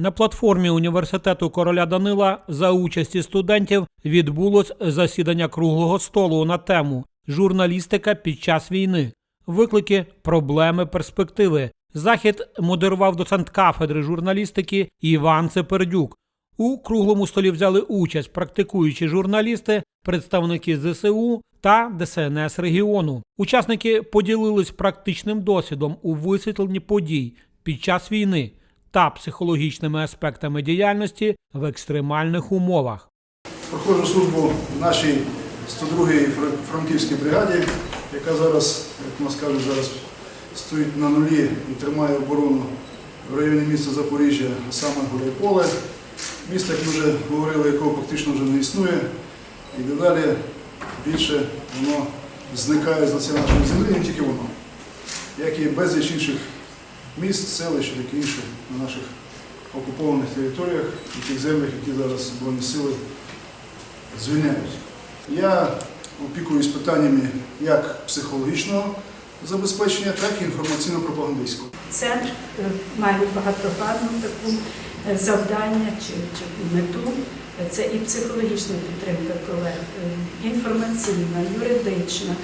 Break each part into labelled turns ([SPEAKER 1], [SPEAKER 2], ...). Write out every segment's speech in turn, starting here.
[SPEAKER 1] На платформі університету короля Данила за участі студентів відбулось засідання круглого столу на тему Журналістика під час війни. Виклики, проблеми, перспективи. Захід модерував доцент кафедри журналістики Іван Цепердюк. У круглому столі взяли участь практикуючі журналісти, представники ЗСУ та ДСНС регіону. Учасники поділились практичним досвідом у висвітленні подій під час війни та психологічними аспектами діяльності в екстремальних умовах.
[SPEAKER 2] Проходжу службу в нашій 102-й франківській бригаді, яка зараз, як нас кажуть, зараз стоїть на нулі і тримає оборону в районі міста Запоріжжя, а саме Гуляйполе. Місто, як ми вже говорили, якого фактично вже не існує. І дедалі більше воно зникає з лиця нашої землі, не тільки воно, як і безліч інших міст, селищ і інше на наших окупованих територіях і тих землях, які зараз Збройні сили звільняють. Я опікуюсь питаннями як психологічного забезпечення, так і інформаційно-пропагандистського.
[SPEAKER 3] Центр е, має багатогранну таку е, завдання чи, чи мету. Це і психологічна підтримка колег, е, інформаційна, юридична.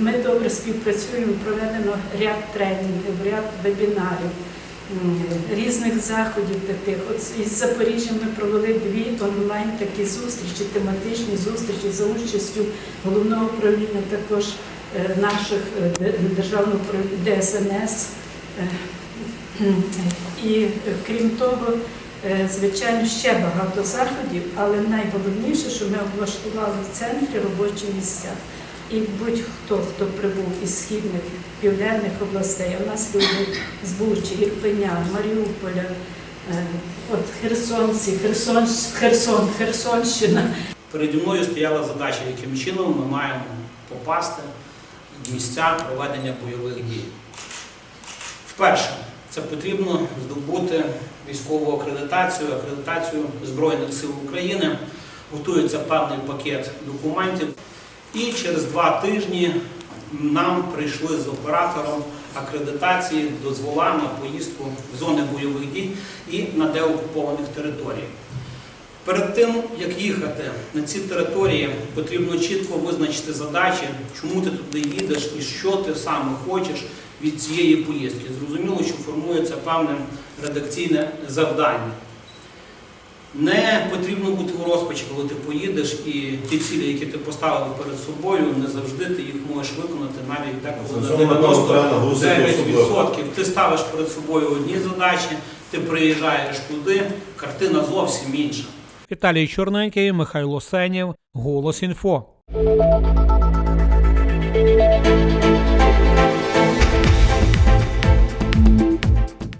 [SPEAKER 3] Ми добре співпрацюємо, проведено ряд тренінгів, ряд вебінарів, різних заходів таких. От із Запоріжжя ми провели дві онлайн такі зустрічі, тематичні зустрічі за участю головного управління також наших е, державного ДСНС. Е, І е, крім того, е, звичайно, ще багато заходів, але найголовніше, що ми облаштували в центрі робочі місця. І будь-хто, хто прибув із східних південних областей, в нас люди з Бучі, Ірпеня, Маріуполя, е, от Херсонці, Херсон, Херсон, Херсонщина,
[SPEAKER 4] Переді мною стояла задача, яким чином ми маємо попасти місця проведення бойових дій. Вперше, це потрібно здобути військову акредитацію, акредитацію Збройних сил України. Готується певний пакет документів. І через два тижні нам прийшли з оператором акредитації дозвола на поїздку в зони бойових дій і на деокупованих територіях. Перед тим, як їхати на ці території, потрібно чітко визначити задачі, чому ти туди їдеш і що ти саме хочеш від цієї поїздки. Зрозуміло, що формується певне редакційне завдання. Не потрібно бути в розпачі, коли ти поїдеш, і ті цілі, які ти поставив перед собою, не завжди ти їх можеш виконати навіть деколи на
[SPEAKER 5] зона окрема, гусить
[SPEAKER 4] 99%. Ти ставиш перед собою одні задачі, ти приїжджаєш туди, картина зовсім інша.
[SPEAKER 1] Віталій Чорненький, Михайло Сенєв, Голос Інфо.